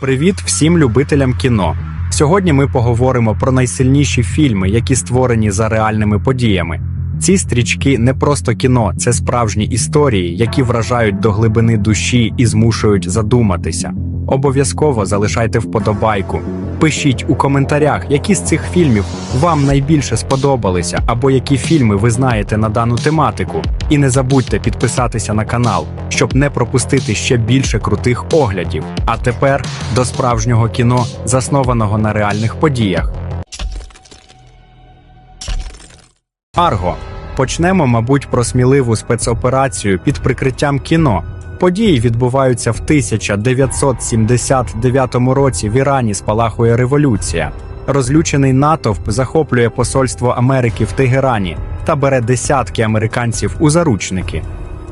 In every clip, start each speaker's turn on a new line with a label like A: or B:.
A: Привіт всім любителям кіно. Сьогодні ми поговоримо про найсильніші фільми, які створені за реальними подіями. Ці стрічки не просто кіно, це справжні історії, які вражають до глибини душі і змушують задуматися. Обов'язково залишайте вподобайку. Пишіть у коментарях, які з цих фільмів вам найбільше сподобалися, або які фільми ви знаєте на дану тематику. І не забудьте підписатися на канал, щоб не пропустити ще більше крутих оглядів. А тепер до справжнього кіно, заснованого на реальних подіях. Арго. Почнемо, мабуть, про сміливу спецоперацію під прикриттям кіно. Події відбуваються в 1979 році. В Ірані спалахує революція. Розлючений натовп захоплює посольство Америки в Тегерані та бере десятки американців у заручники.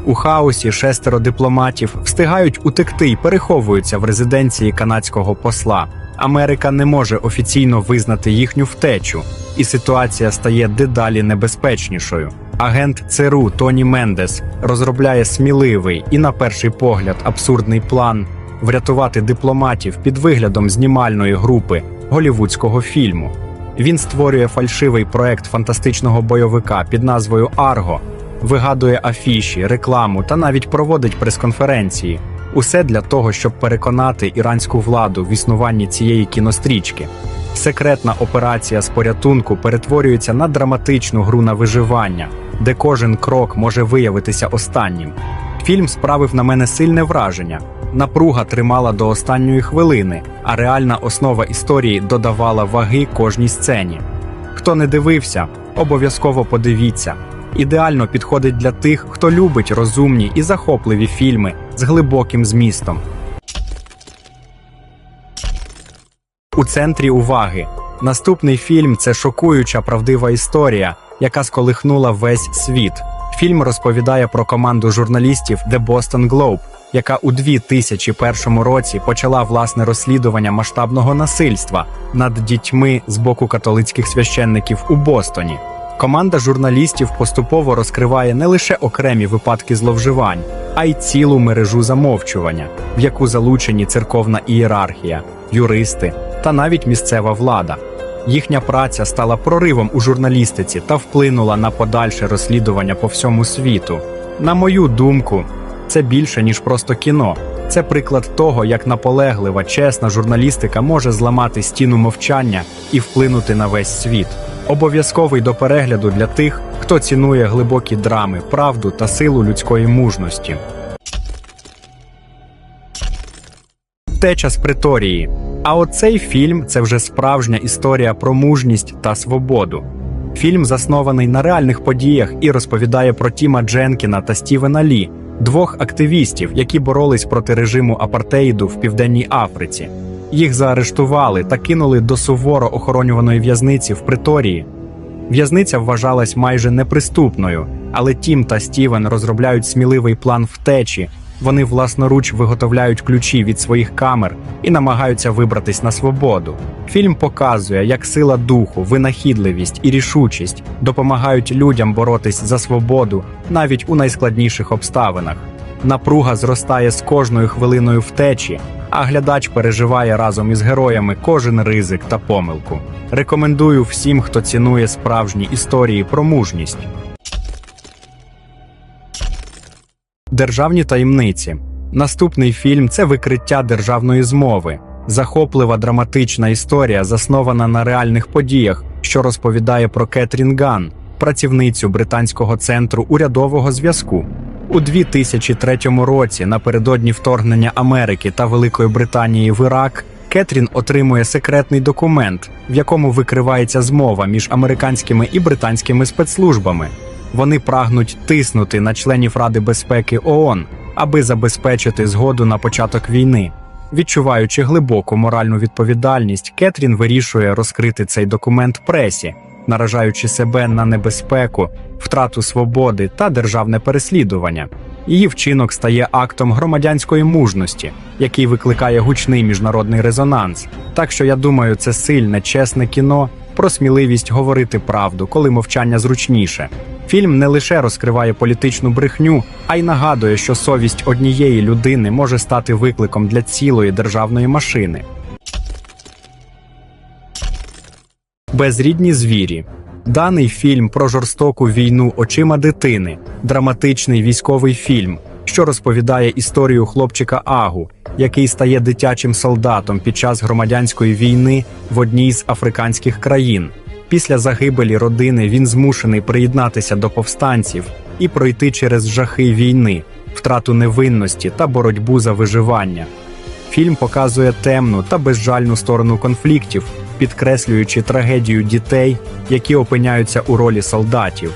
A: У хаосі шестеро дипломатів встигають утекти і переховуються в резиденції канадського посла. Америка не може офіційно визнати їхню втечу, і ситуація стає дедалі небезпечнішою. Агент ЦРУ Тоні Мендес розробляє сміливий і, на перший погляд, абсурдний план врятувати дипломатів під виглядом знімальної групи голівудського фільму. Він створює фальшивий проект фантастичного бойовика під назвою Арго, вигадує афіші, рекламу та навіть проводить прес-конференції. Усе для того, щоб переконати іранську владу в існуванні цієї кінострічки. Секретна операція з порятунку перетворюється на драматичну гру на виживання, де кожен крок може виявитися останнім. Фільм справив на мене сильне враження. Напруга тримала до останньої хвилини, а реальна основа історії додавала ваги кожній сцені. Хто не дивився, обов'язково подивіться. Ідеально підходить для тих, хто любить розумні і захопливі фільми з глибоким змістом. У центрі уваги. Наступний фільм це шокуюча правдива історія, яка сколихнула весь світ. Фільм розповідає про команду журналістів The Boston Globe, яка у 2001 році почала власне розслідування масштабного насильства над дітьми з боку католицьких священників у Бостоні. Команда журналістів поступово розкриває не лише окремі випадки зловживань, а й цілу мережу замовчування, в яку залучені церковна ієрархія, юристи та навіть місцева влада. Їхня праця стала проривом у журналістиці та вплинула на подальше розслідування по всьому світу. На мою думку, це більше ніж просто кіно. Це приклад того, як наполеглива, чесна журналістика може зламати стіну мовчання і вплинути на весь світ. Обов'язковий до перегляду для тих, хто цінує глибокі драми, правду та силу людської мужності. Втеча з приторії. А оцей фільм це вже справжня історія про мужність та свободу. Фільм заснований на реальних подіях і розповідає про Тіма Дженкіна та Стівена Лі, двох активістів, які боролись проти режиму апартеїду в Південній Африці. Їх заарештували та кинули до суворо охоронюваної в'язниці в приторії. В'язниця вважалась майже неприступною, але Тім та Стівен розробляють сміливий план втечі. Вони власноруч виготовляють ключі від своїх камер і намагаються вибратись на свободу. Фільм показує, як сила духу, винахідливість і рішучість допомагають людям боротись за свободу навіть у найскладніших обставинах. Напруга зростає з кожною хвилиною втечі, а глядач переживає разом із героями кожен ризик та помилку. Рекомендую всім, хто цінує справжні історії про мужність. Державні таємниці. Наступний фільм це викриття державної змови, захоплива драматична історія, заснована на реальних подіях, що розповідає про Кетрін Ган, працівницю британського центру урядового зв'язку. У 2003 році, напередодні вторгнення Америки та Великої Британії в Ірак, Кетрін отримує секретний документ, в якому викривається змова між американськими і британськими спецслужбами. Вони прагнуть тиснути на членів Ради безпеки ООН, аби забезпечити згоду на початок війни. Відчуваючи глибоку моральну відповідальність, Кетрін вирішує розкрити цей документ пресі, наражаючи себе на небезпеку, втрату свободи та державне переслідування. Її вчинок стає актом громадянської мужності, який викликає гучний міжнародний резонанс. Так що я думаю, це сильне, чесне кіно про сміливість говорити правду, коли мовчання зручніше. Фільм не лише розкриває політичну брехню, а й нагадує, що совість однієї людини може стати викликом для цілої державної машини. Безрідні звірі. Даний фільм про жорстоку війну очима дитини, драматичний військовий фільм, що розповідає історію хлопчика Агу, який стає дитячим солдатом під час громадянської війни в одній з африканських країн. Після загибелі родини він змушений приєднатися до повстанців і пройти через жахи війни, втрату невинності та боротьбу за виживання. Фільм показує темну та безжальну сторону конфліктів, підкреслюючи трагедію дітей, які опиняються у ролі солдатів.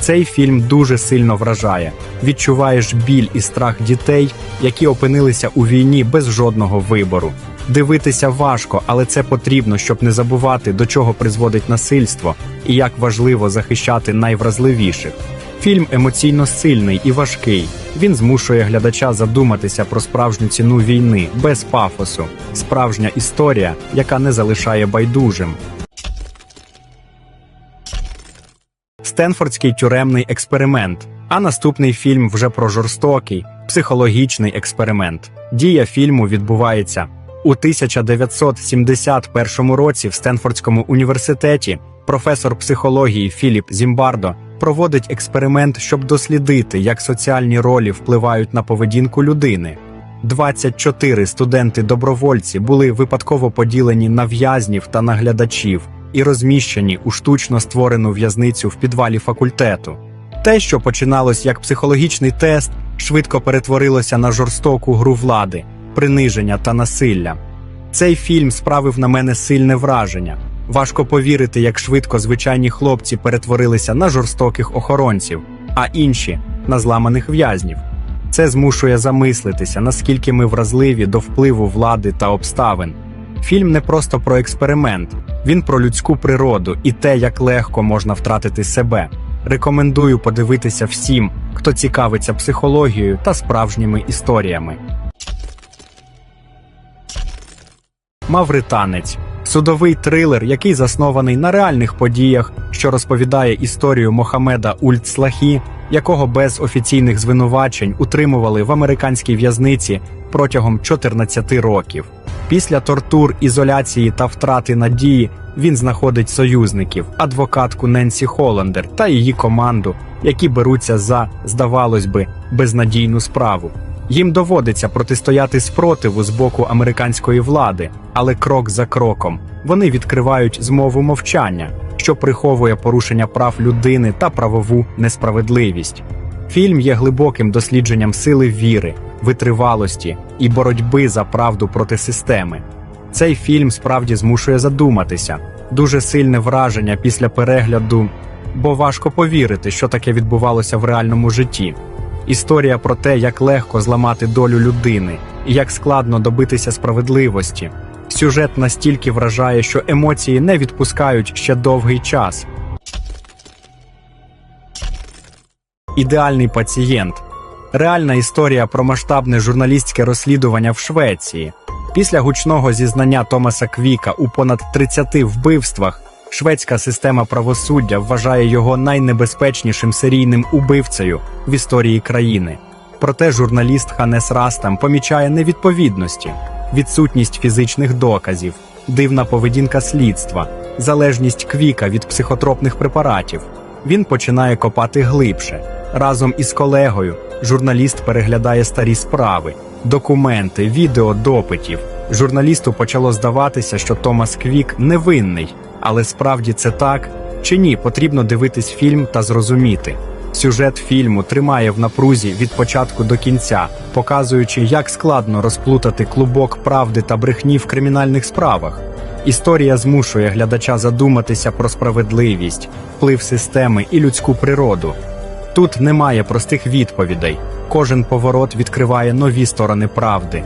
A: Цей фільм дуже сильно вражає. Відчуваєш біль і страх дітей, які опинилися у війні без жодного вибору. Дивитися важко, але це потрібно, щоб не забувати, до чого призводить насильство і як важливо захищати найвразливіших. Фільм емоційно сильний і важкий. Він змушує глядача задуматися про справжню ціну війни без пафосу, справжня історія, яка не залишає байдужим. Стенфордський тюремний експеримент. А наступний фільм вже про жорстокий психологічний експеримент. Дія фільму відбувається у 1971 році в Стенфордському університеті. Професор психології Філіп Зімбардо проводить експеримент, щоб дослідити, як соціальні ролі впливають на поведінку людини. 24 студенти-добровольці були випадково поділені на в'язнів та наглядачів і розміщені у штучно створену в'язницю в підвалі факультету. Те, що починалось як психологічний тест, швидко перетворилося на жорстоку гру влади, приниження та насилля. Цей фільм справив на мене сильне враження. Важко повірити, як швидко звичайні хлопці перетворилися на жорстоких охоронців, а інші на зламаних в'язнів. Це змушує замислитися, наскільки ми вразливі до впливу влади та обставин. Фільм не просто про експеримент, він про людську природу і те, як легко можна втратити себе. Рекомендую подивитися всім, хто цікавиться психологією та справжніми історіями. Мавританець судовий трилер, який заснований на реальних подіях, що розповідає історію Мохамеда Ультслахі, якого без офіційних звинувачень утримували в американській в'язниці протягом 14 років. Після тортур, ізоляції та втрати надії він знаходить союзників, адвокатку Ненсі Холландер та її команду, які беруться за, здавалось би, безнадійну справу. Їм доводиться протистояти спротиву з боку американської влади, але крок за кроком вони відкривають змову мовчання, що приховує порушення прав людини та правову несправедливість. Фільм є глибоким дослідженням сили віри, витривалості і боротьби за правду проти системи. Цей фільм справді змушує задуматися, дуже сильне враження після перегляду, бо важко повірити, що таке відбувалося в реальному житті. Історія про те, як легко зламати долю людини і як складно добитися справедливості. Сюжет настільки вражає, що емоції не відпускають ще довгий час. Ідеальний пацієнт реальна історія про масштабне журналістське розслідування в Швеції. Після гучного зізнання Томаса Квіка у понад 30 вбивствах шведська система правосуддя вважає його найнебезпечнішим серійним убивцею в історії країни. Проте журналіст Ханес Растам помічає невідповідності, відсутність фізичних доказів, дивна поведінка слідства, залежність квіка від психотропних препаратів. Він починає копати глибше. Разом із колегою журналіст переглядає старі справи, документи, відео допитів. Журналісту почало здаватися, що Томас Квік невинний, але справді це так чи ні, потрібно дивитись фільм та зрозуміти. Сюжет фільму тримає в напрузі від початку до кінця, показуючи, як складно розплутати клубок правди та брехні в кримінальних справах. Історія змушує глядача задуматися про справедливість, вплив системи і людську природу. Тут немає простих відповідей. Кожен поворот відкриває нові сторони правди.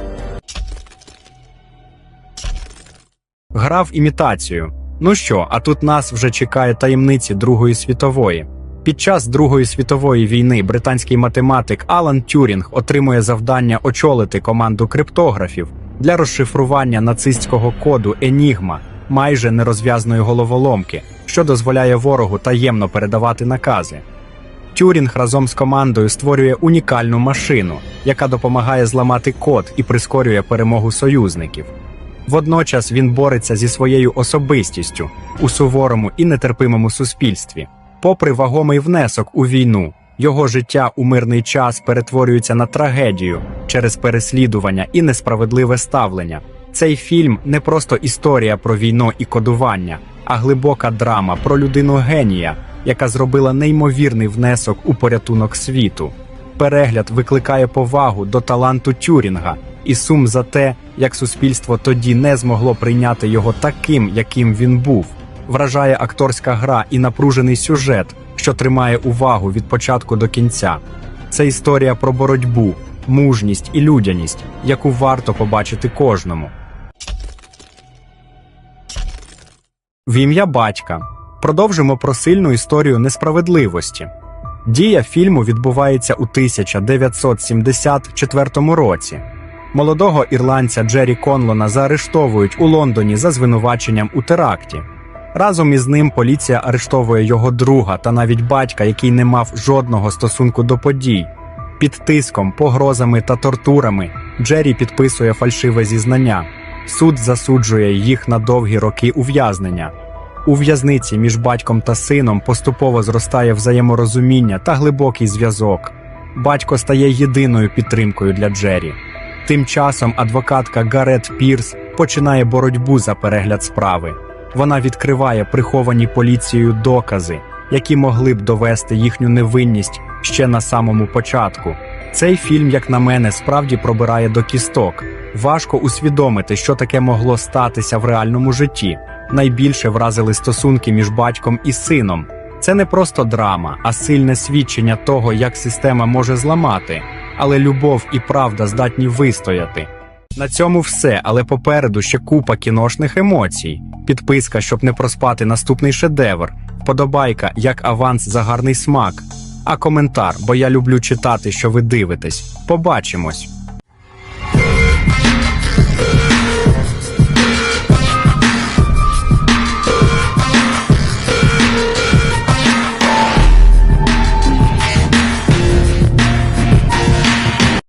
A: Гра в імітацію. Ну що, а тут нас вже чекає таємниці Другої світової. Під час Другої світової війни британський математик Алан Тюрінг отримує завдання очолити команду криптографів для розшифрування нацистського коду Енігма, майже нерозв'язної головоломки, що дозволяє ворогу таємно передавати накази. Тюрінг разом з командою створює унікальну машину, яка допомагає зламати код і прискорює перемогу союзників. Водночас він бореться зі своєю особистістю у суворому і нетерпимому суспільстві. Попри вагомий внесок у війну, його життя у мирний час перетворюється на трагедію через переслідування і несправедливе ставлення. Цей фільм не просто історія про війну і кодування, а глибока драма про людину генія, яка зробила неймовірний внесок у порятунок світу. Перегляд викликає повагу до таланту Тюрінга і сум за те, як суспільство тоді не змогло прийняти його таким, яким він був. Вражає акторська гра і напружений сюжет, що тримає увагу від початку до кінця. Це історія про боротьбу, мужність і людяність, яку варто побачити кожному. В ім'я батька продовжимо про сильну історію несправедливості. Дія фільму відбувається у 1974 році. Молодого ірландця Джері Конлона заарештовують у Лондоні за звинуваченням у теракті. Разом із ним поліція арештовує його друга та навіть батька, який не мав жодного стосунку до подій. Під тиском, погрозами та тортурами Джері підписує фальшиве зізнання. Суд засуджує їх на довгі роки ув'язнення. У в'язниці між батьком та сином поступово зростає взаєморозуміння та глибокий зв'язок. Батько стає єдиною підтримкою для Джері. Тим часом адвокатка Гарет Пірс починає боротьбу за перегляд справи. Вона відкриває приховані поліцією докази, які могли б довести їхню невинність ще на самому початку. Цей фільм, як на мене, справді пробирає до кісток. Важко усвідомити, що таке могло статися в реальному житті. Найбільше вразили стосунки між батьком і сином. Це не просто драма, а сильне свідчення того, як система може зламати, але любов і правда здатні вистояти. На цьому все, але попереду ще купа кіношних емоцій. Підписка, щоб не проспати наступний шедевр. Вподобайка як аванс за гарний смак. А коментар, бо я люблю читати, що ви дивитесь. Побачимось.